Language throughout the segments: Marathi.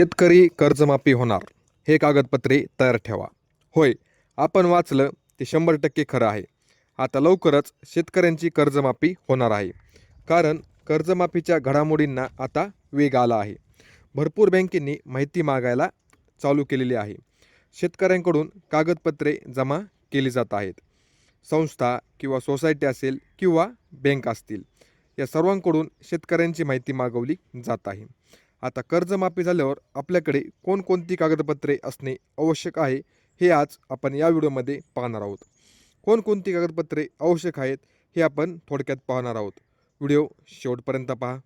शेतकरी कर्जमाफी होणार. हे कागदपत्रे तयार ठेवा. होय आपण वाचलं ते शंभर टक्के खरं आहे. आता लवकरच शेतकऱ्यांची कर्जमाफी होणार आहे. कारण कर्जमाफीच्या घडामोडींना आता वेग आला आहे. भरपूर बँकेंनी माहिती मागायला चालू केलेली आहे. शेतकऱ्यांकडून कागदपत्रे जमा केली जात आहेत. संस्था किंवा सोसायटी असेल किंवा बँक असतील या सर्वांकडून शेतकऱ्यांची माहिती मागवली जात आहे. आता कर्जमाफी झाल्यावर आपल्याकडे कोणकोणती कागदपत्रे असणे आवश्यक आहे हे आज आपण या व्हिडिओमध्ये पाहणार आहोत. कोणकोणती कागदपत्रे आवश्यक आहेत हे आपण थोडक्यात पाहणार आहोत. व्हिडिओ शेवटपर्यंत पहा.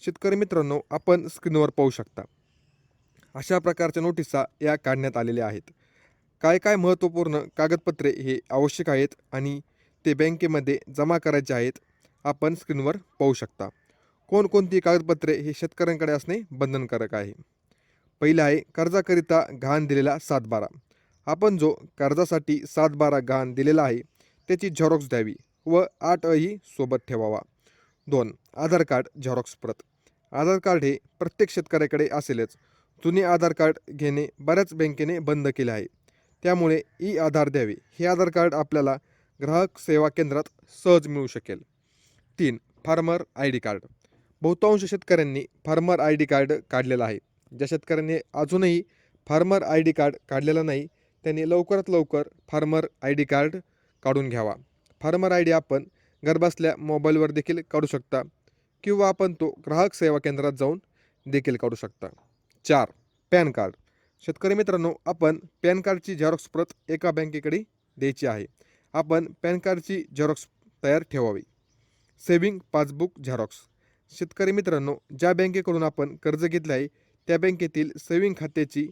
शेतकरी मित्रांनो आपण स्क्रीनवर पाहू शकता. अशा प्रकारच्या नोटिसा या काढण्यात आलेल्या आहेत. काय काय महत्त्वपूर्ण कागदपत्रे हे आवश्यक आहेत आणि ते बँकेमध्ये जमा करायचे आहेत आपण स्क्रीनवर पाहू शकता. कोणकोणती कागदपत्रे हे शेतकऱ्यांकडे असणे बंधनकारक आहे? पहिलं आहे कर्जाकरिता घाण दिलेला सातबारा. आपण जो कर्जासाठी सातबारा गहाण दिलेला आहे त्याची झेरॉक्स द्यावी व आठ अही सोबत ठेवावा. दोन आधार कार्ड झेरॉक्स प्रत. आधार कार्ड हे प्रत्येक शेतकऱ्याकडे असेलच. जुने आधार कार्ड घेणे बऱ्याच बँकेने बंद केले आहे. त्यामुळे ई आधार द्यावे. हे आधार कार्ड आपल्याला ग्राहक सेवा केंद्रात सहज मिळू शकेल. तीन फार्मर आय डी कार्ड. बहुतांश शेतकऱ्यांनी फार्मर आय डी कार्ड काढलेलं आहे. ज्या शेतकऱ्यांनी अजूनही फार्मर आय डी कार्ड काढलेलं नाही त्यांनी लवकरात लवकर फार्मर आय डी कार्ड काढून घ्यावा. फार्मर आय डी आपण घरबसल्या मोबाईलवर देखील काढू शकता किंवा आपण तो ग्राहक सेवा केंद्रात जाऊन देखील काढू शकता. चार पॅन कार्ड. शेतकरी मित्रांनो आपण पॅन कार्डची झेरॉक्स प्रत एका बँकेकडे द्यायची आहे. आपण पॅन कार्डची झेरॉक्स तयार ठेवावी. Saving passbook xerox. शेतकरी मित्रांनो ज्या बँकेकडून आपण कर्ज घेतले आहे त्या बँकेतील सेविंग खात्याची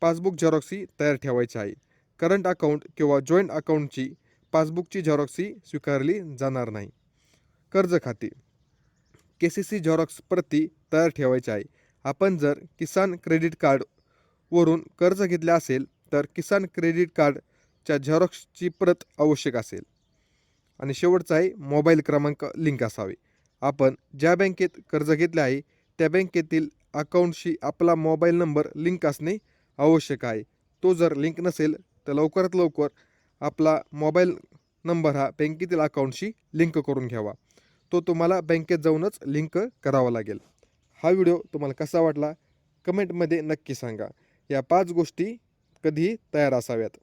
पासबुक झेरॉक्स तयार ठेवायची आहे. करंट अकाउंट किंवा जॉईंट अकाउंटची पासबुकची झेरॉक्स स्वीकारली जाणार नाही. कर्ज खाते. के सी सी झेरॉक्स प्रती तयार ठेवायची आहे. आपण जर किसान क्रेडिट कार्डवरून कर्ज घेतले असेल तर किसान क्रेडिट कार्डच्या झेरॉक्सची प्रत आवश्यक असेल. आणि शेवटचा आहे मोबाईल क्रमांक लिंक असावे. आपण ज्या बँकेत कर्ज घेतले आहे त्या बँकेतील अकाउंटशी आपला मोबाईल नंबर लिंक असणे आवश्यक आहे. तो जर लिंक नसेल तर लवकरात लवकर आपला मोबाईल नंबर हा बँकेतील अकाउंटशी लिंक करून घ्यावा. तो तुम्हाला बँकेत जाऊनच लिंक करावा लागेल. हा व्हिडिओ तुम्हाला कसा वाटला? कमेंटमध्ये नक्की सांगा. या पाच गोष्टी कधीही तयार असाव्यात.